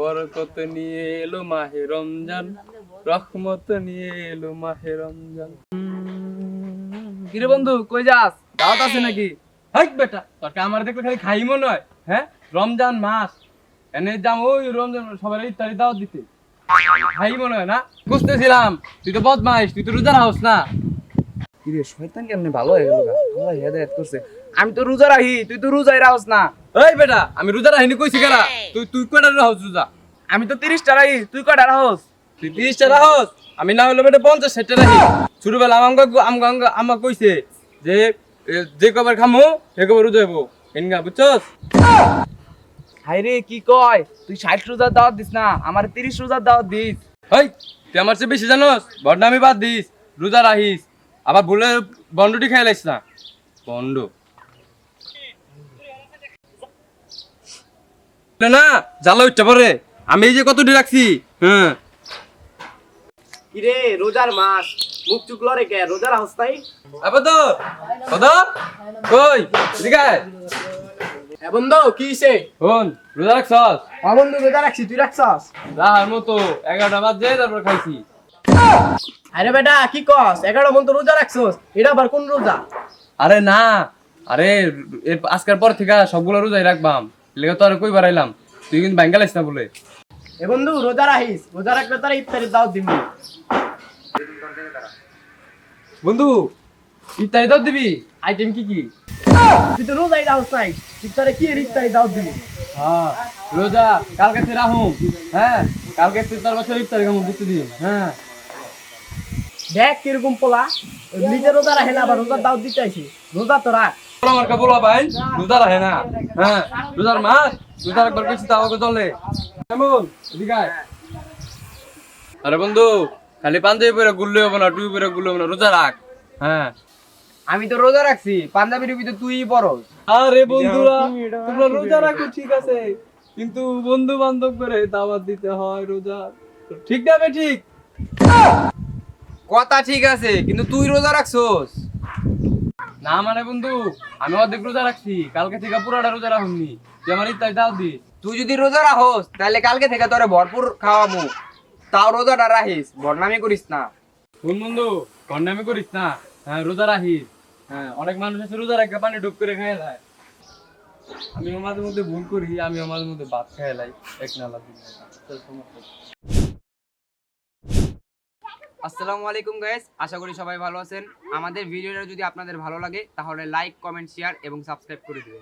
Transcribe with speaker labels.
Speaker 1: বরকত নিয়ে এলো মাহে রমজান রহমত নিয়ে এলো মাহে রমজান। কিরে বন্ধু কই যাস? দাওয়াত আছে নাকি? হাই বেটা তোর আমার দেখলে খালি খাই মনে হয়? হ্যাঁ রমজান মাস এনে যাম ওই রমজান সবাই ইত্যাদি দাওয়াত দিতে। খাই মনে হয় না? বুঝতেছিলাম তুই তো বদমাইশ তুই তো রোজা রাখস না।
Speaker 2: কিরে শয়তান কেমনে ভালো হয়ে গেল আল্লাহ হেদায়েত করছে। আমি তো রোজা রাখি তুই তো রোজাই রাখস না।
Speaker 1: এই বেটা আমি রোজা রাখিনি কইছি কেনা তুই তুই কয়টা রাখস রোজা?
Speaker 2: আমি তো তিরিশটা রাখি তুই কয়টা রাখস?
Speaker 1: তুই তিরিশটা রাখস? আমি না হলে বেটা পঞ্চাশ ষাটটা রাখি। ছোটবেলা আমাকে আমাকে আমাকে কইছে যে যে কবার খামো সে কবার রোজা হব এনগা বুঝছস?
Speaker 2: হাই রে কি কয়? তুই ষাট রোজার দাওয়াত দিস না আমার তিরিশ রোজার দাওয়াত দিস।
Speaker 1: হেই তুই আমার চেয়ে বেশি জানোস? বদনামি বাদ দিস রোজা রাখিস। আবার বলে বন্ডটি খাই লাইস না। বন্ড। না জ্বালা উঠতে পারে। আমি এই যে কতটি রাখছি হ্যাঁ।
Speaker 2: কিরে রোজার মাস মুখ চুক লরে কে? রোজা রাখস তাই?
Speaker 1: আবার তো কই? আয়।
Speaker 2: এ বন্ধু কি সে
Speaker 1: শোন রোজা রাখছস?
Speaker 2: হ্যাঁ বন্ধু রোজা রাখছি তুই রাখছস?
Speaker 1: রাহার মতো এগারোটা বাজে তারপর খাইছি।
Speaker 2: আরে বেটা কি কস? এগারো বন্ধু রোজা রাখছস? এটা আবার কোন রোজা?
Speaker 1: আরে না আরে আজকের পর থেকে সবগুলো রোজাই রাখবাম। লেগে তো আর কই বাড়াইলাম? তুই কিন্তু ব্যাঙ্গা লাইস না বলে।
Speaker 2: এ বন্ধু রোজা রাখিস রোজা রাখলে তারা ইফতারের দাওয়াত দিবি
Speaker 1: বন্ধু ইত্যাদি দাও দিবি? আইটেম কি কি?
Speaker 2: তুই তো রোজাই রাখস নাই ইফতারে কি ইফতারি দাওয়াত দিবি?
Speaker 1: হ্যাঁ রোজা কালকে থেকে রাহুম হ্যাঁ কালকে থেকে তার বছর ইফতারি খামু বুঝতে দিন হ্যাঁ।
Speaker 2: দেখ কীরকম পোলা নিজে রোজা রাখে না আবার রোজার দাওয়াত দিতে আইছি রোজা তো রাখ।
Speaker 1: কাপড় ভাই রোজা রাখে না। হ্যাঁ রোজার মাস রোজার একবার বেশি তাও চলে কেমন? এদিকে আরে বন্ধু খালি পাঞ্জাবি পরে গুললে হবে না টুপি পরে গুললে হবে না রোজা রাখ। হ্যাঁ।
Speaker 2: আমি তো রোজা রাখছি পাঞ্জাবির ভিতরে তুই পরস।
Speaker 1: আরে বন্ধুরা তোমরা রোজা রাখো ঠিক আছে। কিন্তু বন্ধু বান্ধব করে দাওয়াত দিতে হয় রোজা। ঠিক না ঠিক
Speaker 2: কথা ঠিক আছে কিন্তু তুই রোজা রাখছস।
Speaker 1: না মানে বন্ধু আমি অর্ধেক রোজা রাখছি কালকে থেকে পুরাটা রোজা রাখুননি। তুই আমার ইত্যাদি দাও দি।
Speaker 2: তুই যদি রোজা রাখস তাহলে কালকে থেকে তোরে ভরপুর খাওয়ামু তাও রোজাটা রাখিস বদনামি করিস না।
Speaker 1: শুন বন্ধু কন্ডামি করিস না। হ্যাঁ রোজা রাখিস। হ্যাঁ অনেক মানুষ আছে রোজা রাখে পানি ডুব করে খেয়ে যায়। আমিও মাঝে মধ্যে ভুল করি আমিও মাঝে মধ্যে ভাত খেয়ে লাই। এক নালা দিন
Speaker 3: আসসালামু আলাইকুম গাইস আশা করি সবাই ভালো আছেন। আমাদের ভিডিওটা যদি আপনাদের ভালো লাগে, তাহলে লাইক কমেন্ট শেয়ার এবং সাবস্ক্রাইব করে দিবেন।